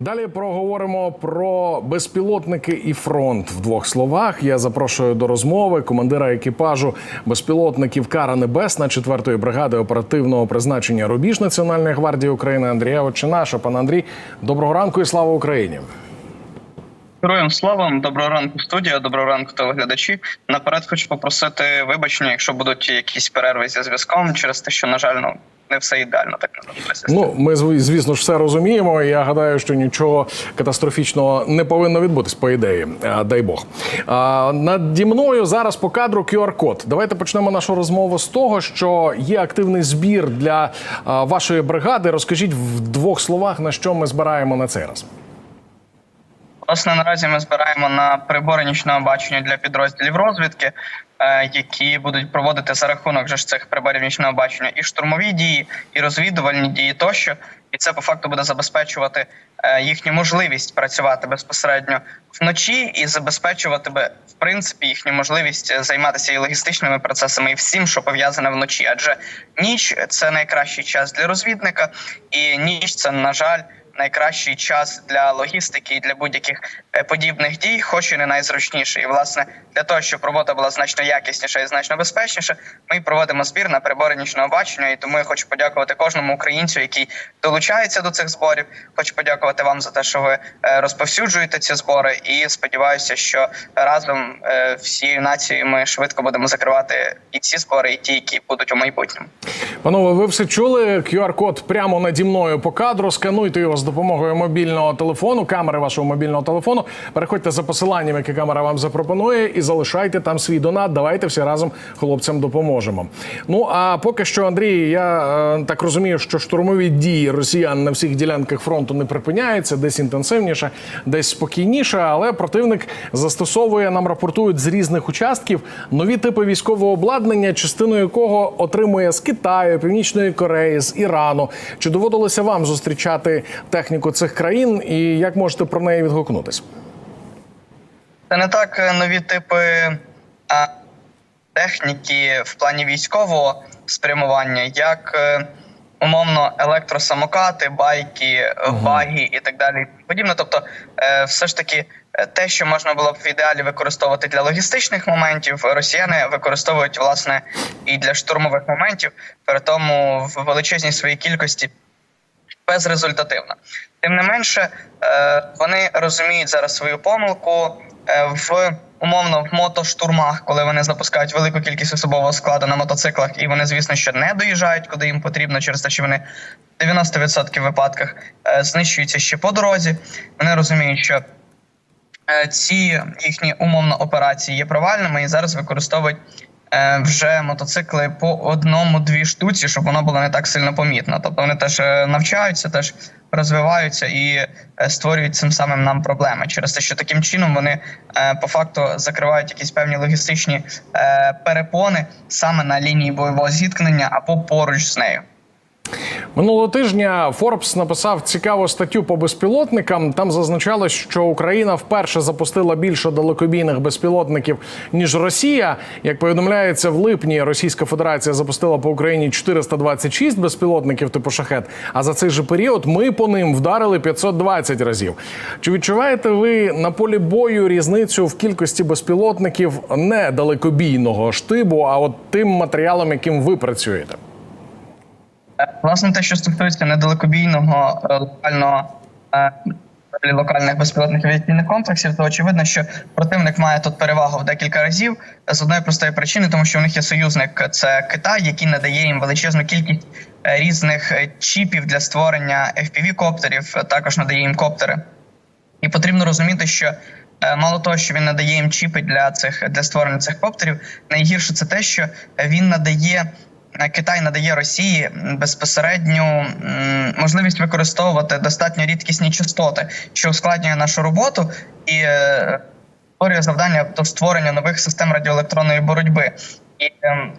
Далі проговоримо про безпілотники і фронт в двох словах. Я запрошую до розмови командира екіпажу безпілотників Кара Небесна 4-ї бригади оперативного призначення Рубіж Національної гвардії України Андрія Очинаша. Пан Андрій, доброго ранку і слава Україні. Героям слава, доброго ранку, студія, доброго ранку, телеглядачі. Наперед хочу попросити вибачення, якщо будуть якісь перерви зі зв'язком, через те, що на жаль, ну не все ідеально так. Ну, ми звісно ж все розуміємо. Я гадаю, що нічого катастрофічного не повинно відбутись, по ідеї. Дай Бог. Наді мною зараз по кадру QR-код. Давайте почнемо нашу розмову з того, що є активний збір для а, вашої бригади. Розкажіть в двох словах, на що ми збираємо на цей раз. Власне, наразі ми збираємо на прибори нічного бачення для підрозділів розвідки, е, які будуть проводити за рахунок вже ж цих приборів нічного бачення і штурмові дії, і розвідувальні дії тощо. І це по факту буде забезпечувати е, їхню можливість працювати безпосередньо вночі і забезпечувати би в принципі їхню можливість е, займатися і логістичними процесами, і всім, що пов'язане вночі. Адже ніч це найкращий час для розвідника, і ніч це на жаль найкращий час для логістики і для будь-яких е, подібних дій, хоч і не найзручніший. І власне для того, щоб робота була значно якісніша і значно безпечніша, ми проводимо збір на прибори нічного бачення. І тому я хочу подякувати кожному українцю, який долучається до цих зборів. Хочу подякувати вам за те, що ви е, розповсюджуєте ці збори. І сподіваюся, що разом е, всією нацією ми швидко будемо закривати і ці збори, і ті, які будуть у майбутньому. Панове, ви все чули? QR-код прямо наді мною по кадру. Скануйте його з допомогою мобільного телефону, камери вашого мобільного телефону. Переходьте за посиланням, яке камера вам запропонує, і залишайте там свій донат. Давайте всі разом хлопцям допоможемо. Ну а поки що, Андрій, я е, так розумію, що штурмові дії росіян на всіх ділянках фронту не припиняються, десь інтенсивніше, десь спокійніше. Але противник застосовує нам рапортують з різних участків нові типи військового обладнання, частину якого отримує з Китаю, Північної Кореї, з Ірану. Чи доводилося вам зустрічати техніку цих країн, і як можете про неї відгукнутись? Це не так е, нові типи техніки в плані військового спрямування, як е, умовно електросамокати, байки, угу. баги і так далі. Подібне. Тобто, все ж таки, те, що можна було б в ідеалі використовувати для логістичних моментів, росіяни використовують власне і для штурмових моментів, при тому в величезній своїй кількості безрезультативно. Тим не менше, е, вони розуміють зараз свою помилку е, в умовно в мотоштурмах, коли вони запускають велику кількість особового складу на мотоциклах, і вони, звісно, що не доїжджають, куди їм потрібно, через те, що вони в 90% випадках е, знищуються ще по дорозі. Вони розуміють, що ці їхні умовно операції є провальними і зараз використовують. Вже мотоцикли по одному-дві штуці, щоб воно було не так сильно помітно. Тобто вони теж навчаються, теж розвиваються і створюють цим самим нам проблеми через те, що таким чином вони по факту закривають якісь певні логістичні перепони саме на лінії бойового зіткнення або поруч з нею. Минулого тижня Форбс написав цікаву статтю по безпілотникам. Там зазначалось, що Україна вперше запустила більше далекобійних безпілотників ніж Росія. Як повідомляється, в липні Російська Федерація запустила по Україні 426 безпілотників типу шахет. А за цей же період ми по ним вдарили 520 разів. Чи відчуваєте ви на полі бою різницю в кількості безпілотників не далекобійного штибу, а от тим матеріалом, яким ви працюєте? Власне, те, що стосується недалекобійного локального локальних безпілотних авіаційних комплексів, то очевидно, що противник має тут перевагу в декілька разів з одної простої причини, тому що у них є союзник, це Китай, який надає їм величезну кількість різних чіпів для створення fpv коптерів також надає їм коптери, і потрібно розуміти, що Мало того, що він надає їм чіпи для цих для створення цих коптерів, найгірше це те, що він надає. Китай надає Росії безпосередню можливість використовувати достатньо рідкісні частоти, що ускладнює нашу роботу і створює завдання до створення нових систем радіоелектронної боротьби. І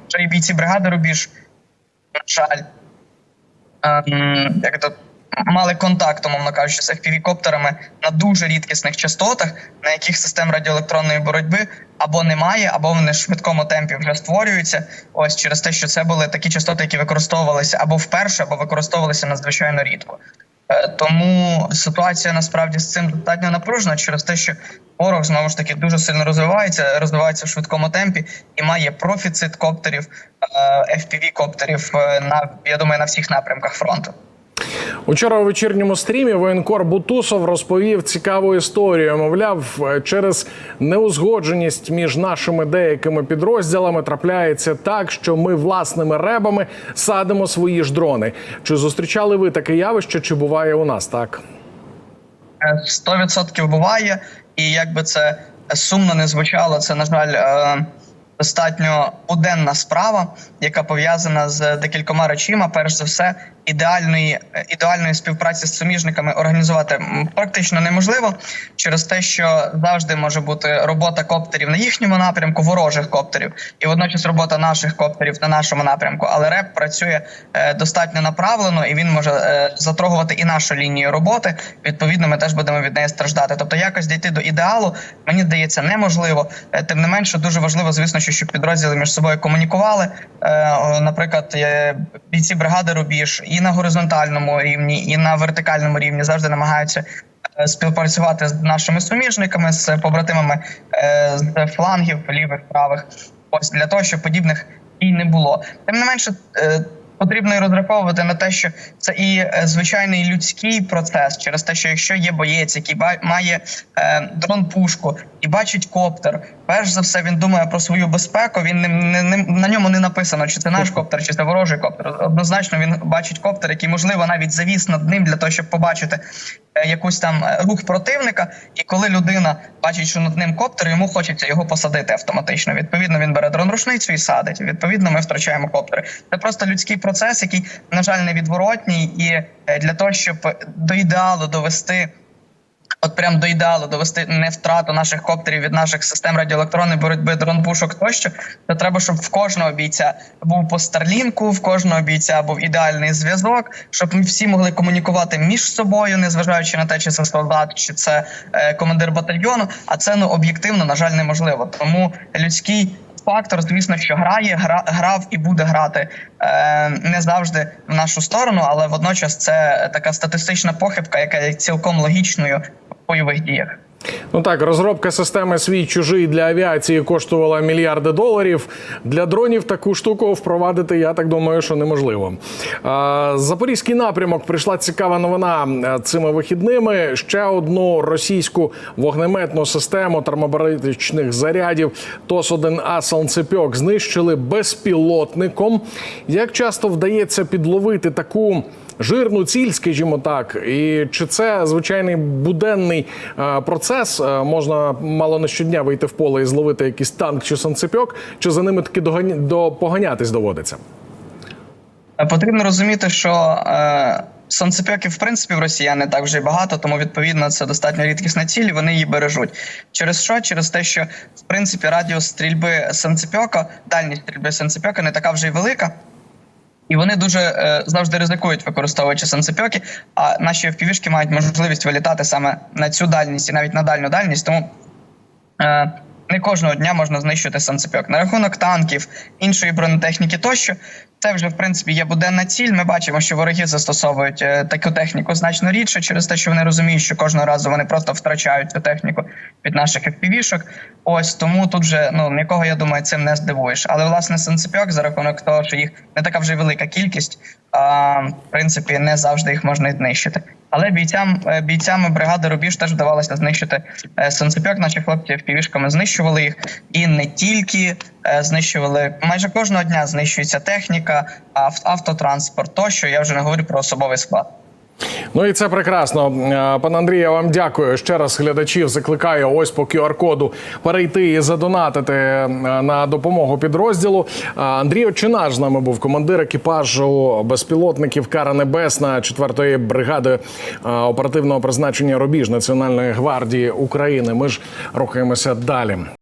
вже бійці бригади Рубіж, на жаль, як то мали контакт, умовно кажучи, з FPV-коптерами на дуже рідкісних частотах, на яких систем радіоелектронної боротьби або немає, або вони в швидкому темпі вже створюються. Ось через те, що це були такі частоти, які використовувалися або вперше, або використовувалися надзвичайно рідко. Е, Тому ситуація насправді з цим достатньо напружена через те, що ворог знову ж таки дуже сильно розвивається, розвивається в швидкому темпі і має профіцит коптерів, е, FPV коптерів е, на я думаю на всіх напрямках фронту. Учора у вечірньому стрімі воєнкор Бутусов розповів цікаву історію. Мовляв, через неузгодженість між нашими деякими підрозділами трапляється так, що ми власними ребами садимо свої ж дрони. Чи зустрічали ви таке явище? Чи буває у нас так? Е, 100% буває, і як би це сумно не звучало, це на жаль е, достатньо буденна справа, яка пов'язана з декількома речима. Перш за все, ідеальної е, ідеальної співпраці з суміжниками організувати практично неможливо через те, що завжди може бути робота коптерів на їхньому напрямку, ворожих коптерів, і водночас робота наших коптерів на нашому напрямку. Але РЕП працює е, достатньо направлено, і він може е, затрагувати і нашу лінію роботи. Відповідно, ми теж будемо від неї страждати. Тобто, якось дійти до ідеалу, мені здається, неможливо. Тим не менше, дуже важливо, звісно, що щоб підрозділи між собою комунікували. Е, Наприклад, бійці бригади Рубіж і на горизонтальному рівні, і на вертикальному рівні завжди намагаються. е, Співпрацювати з нашими суміжниками, з побратимами е, з флангів, лівих, правих, ось для того, щоб подібних і не було. Тим не менше, потрібно і розраховувати на те, що це і е, звичайний людський процес, через те, що якщо є боєць, який має е, дрон пушку і бачить коптер, перш за все він думає про свою безпеку. Він не, не, не на ньому не написано, чи це наш коптер, чи це ворожий коптер. Однозначно він бачить коптер, який можливо навіть завіс над ним для того, щоб побачити якусь там е, рух противника. І коли людина бачить, що над ним коптер, йому хочеться його посадити автоматично. Відповідно, він бере дрон рушницю і садить. Відповідно, ми втрачаємо коптери. Це просто людський процес, який на жаль невідворотній, і е, для того, щоб до ідеалу довести. От прям до ідеалу довести не втрату наших коптерів від наших систем радіоелектронної боротьби, дрон пушок тощо, то треба, щоб в кожного бійця був по старлінку, в кожного бійця був ідеальний зв'язок, щоб ми всі могли комунікувати між собою, незважаючи на те, чи це солдат, чи це е, командир батальйону. А це ну об'єктивно, на жаль, неможливо. Тому людський. Фактор, звісно, що грає, гра, грав і буде грати е, не завжди в нашу сторону, але водночас це така статистична похибка, яка є цілком логічною бойових діях. Ну так, розробка системи свій чужий для авіації коштувала мільярди доларів. Для дронів таку штуку впровадити, я так думаю, що неможливо. Запорізький напрямок прийшла цікава новина е, цими вихідними. Ще одну російську вогнеметну систему термобаричних зарядів ТОС-1 А «Санцепьок» знищили безпілотником. Як часто вдається підловити таку жирну ціль, скажімо так, і чи це звичайний буденний е, процес? Е, Можна мало не щодня вийти в поле і зловити якийсь танк чи санцепьок, чи за ними таки доганя... до поганятись доводиться? Е, Потрібно розуміти, що е, санцепьоків, в принципі, в росіян не так вже й багато, тому відповідно це достатньо рідкісна ціль, вони її бережуть. Через що? Через те, що в принципі радіус стрільби санцепьока, дальність стрільби санцепьока не така вже й велика. І вони дуже е, завжди ризикують, використовуючи санцепьоки, а наші FPV-шки мають можливість вилітати саме на цю дальність і навіть на дальню дальність. Тому е, не кожного дня можна знищити санцепьок. На рахунок танків, іншої бронетехніки тощо, це вже в принципі є буденна ціль. Ми бачимо, що вороги застосовують е, таку техніку значно рідше, через те, що вони розуміють, що кожного разу вони просто втрачають цю техніку від наших FPV-шок. Ось тому тут же ну нікого, я думаю, цим не здивуєш. Але власне санцепьок за рахунок того, що їх не така вже велика кількість, а, в принципі, не завжди їх можна знищити. Але бійцям е, бійцями бригади Рубіж теж вдавалося знищити е, санцепьок. Наші хлопці FPV-шками знищували їх, і не тільки е, знищували майже кожного дня знищується техніка, ав- автотранспорт. Тощо я вже не говорю про особовий склад. Ну і це прекрасно. Е, Пане Андрію, я вам дякую. Ще раз глядачів закликаю ось по QR-коду перейти і задонатити е, на допомогу підрозділу. Е, Андрій Очинаш з нами був командир екіпажу безпілотників Кара Небесна 4-ї бригади оперативного призначення Рубіж Національної гвардії України. Ми ж рухаємося далі.